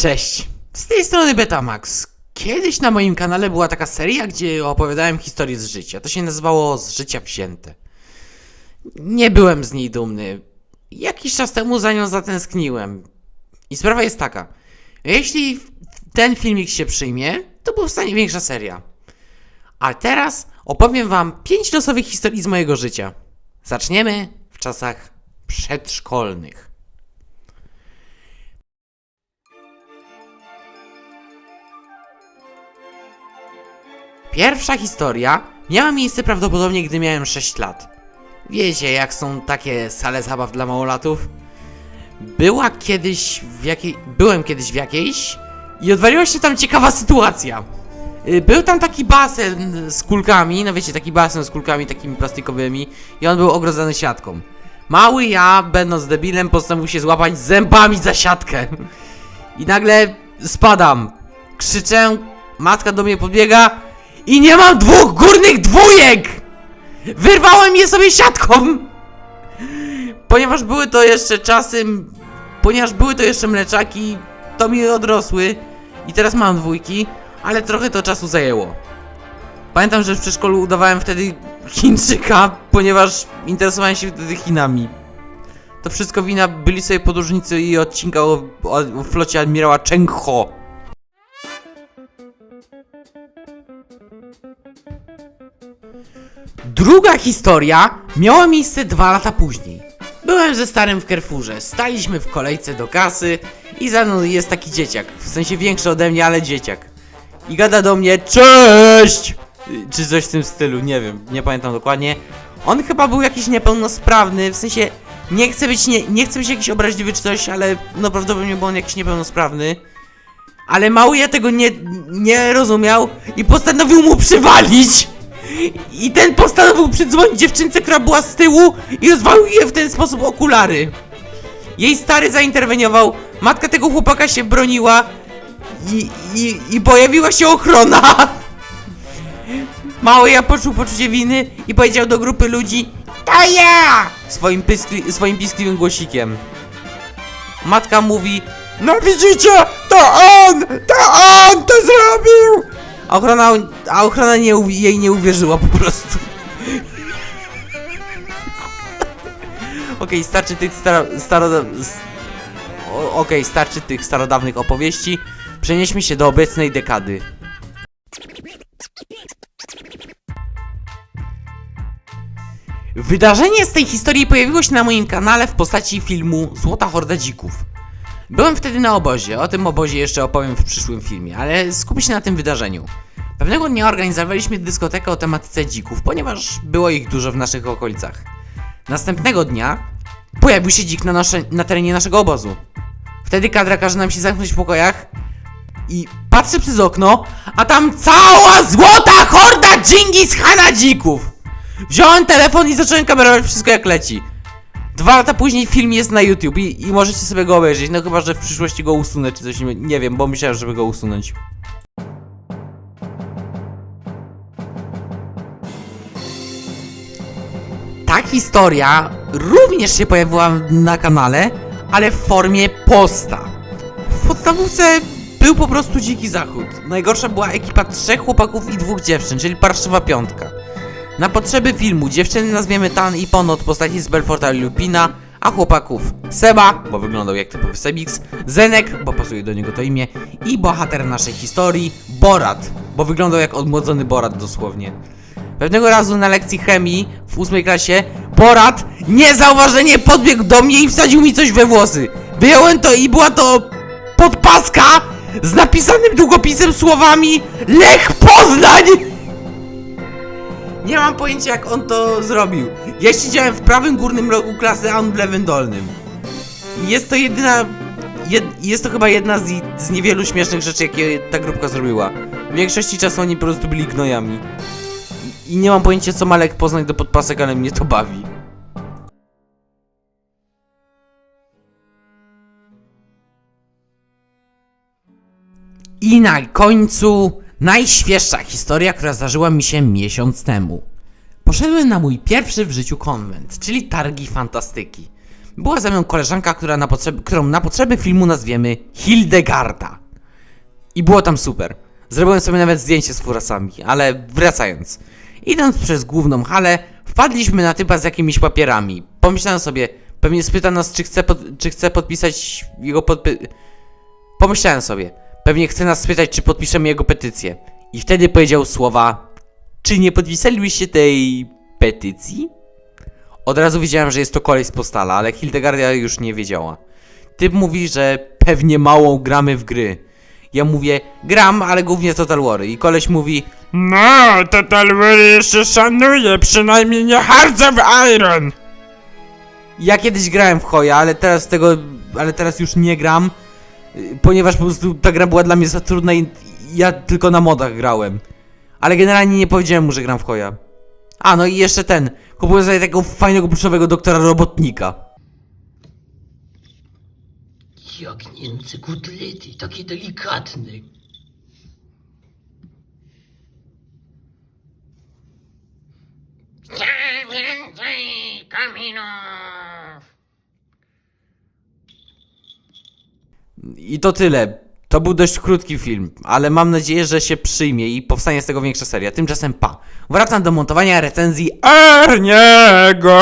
Cześć, z tej strony Betamax. Kiedyś na moim kanale była taka seria, gdzie opowiadałem historię z życia. To się nazywało Z życia wzięte. Nie byłem z niej dumny. Jakiś czas temu za nią zatęskniłem. I sprawa jest taka. Jeśli ten filmik się przyjmie, to powstanie większa seria. A teraz opowiem wam pięć losowych historii z mojego życia. Zaczniemy w czasach przedszkolnych. Pierwsza historia miała miejsce prawdopodobnie, gdy miałem 6 lat. Wiecie, jak są takie sale zabaw dla małolatów? Była kiedyś w jakiej... Byłem kiedyś w jakiejś i odwaliła się tam ciekawa sytuacja. Y, Był tam taki basen z kulkami, no wiecie, taki basen z kulkami takimi plastikowymi i on był ogrodzony siatką. Mały ja, będąc debilem, postanowił się złapać zębami za siatkę. I nagle spadam. Krzyczę, matka do mnie podbiega i nie mam dwóch górnych dwójek! Wyrwałem je sobie siatką! Ponieważ były to jeszcze czasy, ponieważ były to jeszcze mleczaki, to mi odrosły i teraz mam dwójki, ale trochę to czasu zajęło. Pamiętam, że w przedszkolu udawałem wtedy Chińczyka, ponieważ interesowałem się wtedy Chinami. To wszystko wina byli sobie podróżnicy i odcinka o, o, o flocie admirała Cheng Ho. Druga historia miała miejsce dwa lata później. Byłem ze starym w Carrefourze, staliśmy w kolejce do kasy i za mną jest taki dzieciak, w sensie większy ode mnie, ale dzieciak. I gada do mnie, cześć! Czy coś w tym stylu, nie wiem, nie pamiętam dokładnie. On chyba był jakiś niepełnosprawny, w sensie nie chcę być, nie, nie chcę być jakiś obraźliwy czy coś, ale no prawdopodobnie był on jakiś niepełnosprawny. Ale mały ja tego nie, nie rozumiał i postanowił mu przywalić. I ten postanowił przydzwonić dziewczynce, która była z tyłu i rozwalił jej w ten sposób okulary. Jej stary zainterweniował, matka tego chłopaka się broniła i, i, i pojawiła się ochrona. Mały ja poczuł poczucie winy i powiedział do grupy ludzi To ja! Swoim, pyskli, swoim piskliwym głosikiem. Matka mówi No widzicie, to on! To on to zrobił! A ochrona, a ochrona nie, jej nie uwierzyła po prostu. Okej, starczy tych staro... staro... Okej, starczy tych starodawnych opowieści. Przenieśmy się do obecnej dekady. Wydarzenie z tej historii pojawiło się na moim kanale w postaci filmu Złota Horda Dzików. Byłem wtedy na obozie, o tym obozie jeszcze opowiem w przyszłym filmie, ale skupię się na tym wydarzeniu. Pewnego dnia organizowaliśmy dyskotekę o tematyce dzików, ponieważ było ich dużo w naszych okolicach. Następnego dnia pojawił się dzik na, nasze, na terenie naszego obozu. Wtedy kadra każe nam się zamknąć w pokojach i patrzę przez okno, a tam cała złota horda Dżingis Hana dzików! Wziąłem telefon i zacząłem kamerować wszystko jak leci. Dwa lata później film jest na YouTube i, i możecie sobie go obejrzeć, no chyba, że w przyszłości go usunę czy coś, nie, wiem, bo myślałem, żeby go usunąć. Ta historia również się pojawiła na kanale, ale w formie posta. W podstawówce był po prostu dziki zachód. Najgorsza była ekipa trzech chłopaków i dwóch dziewczyn, czyli parszywa piątka. Na potrzeby filmu dziewczyny nazwiemy Tan i Pon od postaci z Belforta Lupina, a chłopaków Seba, bo wyglądał jak typowy Sebix, Zenek, bo pasuje do niego to imię, i bohater naszej historii, Borat, bo wyglądał jak odmłodzony Borat dosłownie. Pewnego razu na lekcji chemii w ósmej klasie Borat niezauważenie podbiegł do mnie i wsadził mi coś we włosy. Wyjąłem to i była to podpaska z napisanym długopisem słowami Lech Poznań! Nie mam pojęcia jak on to zrobił. Ja siedziałem w prawym górnym rogu klasy, a on w lewym dolnym. Jest to jedyna... Jed, jest to chyba jedna z, z niewielu śmiesznych rzeczy, jakie ta grupka zrobiła. W większości czasu oni po prostu byli gnojami. I nie mam pojęcia co Malek poznać do podpasek, ale mnie to bawi. I na końcu najświeższa historia, która zdarzyła mi się miesiąc temu. Poszedłem na mój pierwszy w życiu konwent, czyli targi fantastyki. była ze mną koleżanka, która na potrzeby, którą na potrzeby filmu nazwiemy Hildegarda. I było tam super. Zrobiłem sobie nawet zdjęcie z furasami, ale wracając. Idąc przez główną halę, wpadliśmy na typa z jakimiś papierami. Pomyślałem sobie, pewnie spyta nas, czy chce, pod, czy chce podpisać jego podpy... Pomyślałem sobie, pewnie chce nas spytać, czy podpiszemy jego petycję. I wtedy powiedział słowa, czy nie podpisalibyście tej petycji? Od razu wiedziałem, że jest to kolej z postala, ale Hildegarda już nie wiedziała. Typ mówi, że pewnie mało gramy w gry. Ja mówię, gram, ale głównie Total War. I koleś mówi, No, Total War jeszcze szanuję, przynajmniej nie Hearts of Iron. ja kiedyś grałem w Hoja, ale teraz tego, ale teraz już nie gram, ponieważ po prostu ta gra była dla mnie za trudna i ja tylko na modach grałem. Ale generalnie nie powiedziałem mu, że gram w Hoja. A, no i jeszcze ten, kupuję sobie takiego fajnego pluszowego doktora robotnika. Jagnięce kotlety, takie delikatne. Chcę I to tyle. To był dość krótki film, ale mam nadzieję, że się przyjmie i powstanie z tego większa seria. Tymczasem pa. Wracam do montowania recenzji Erniego!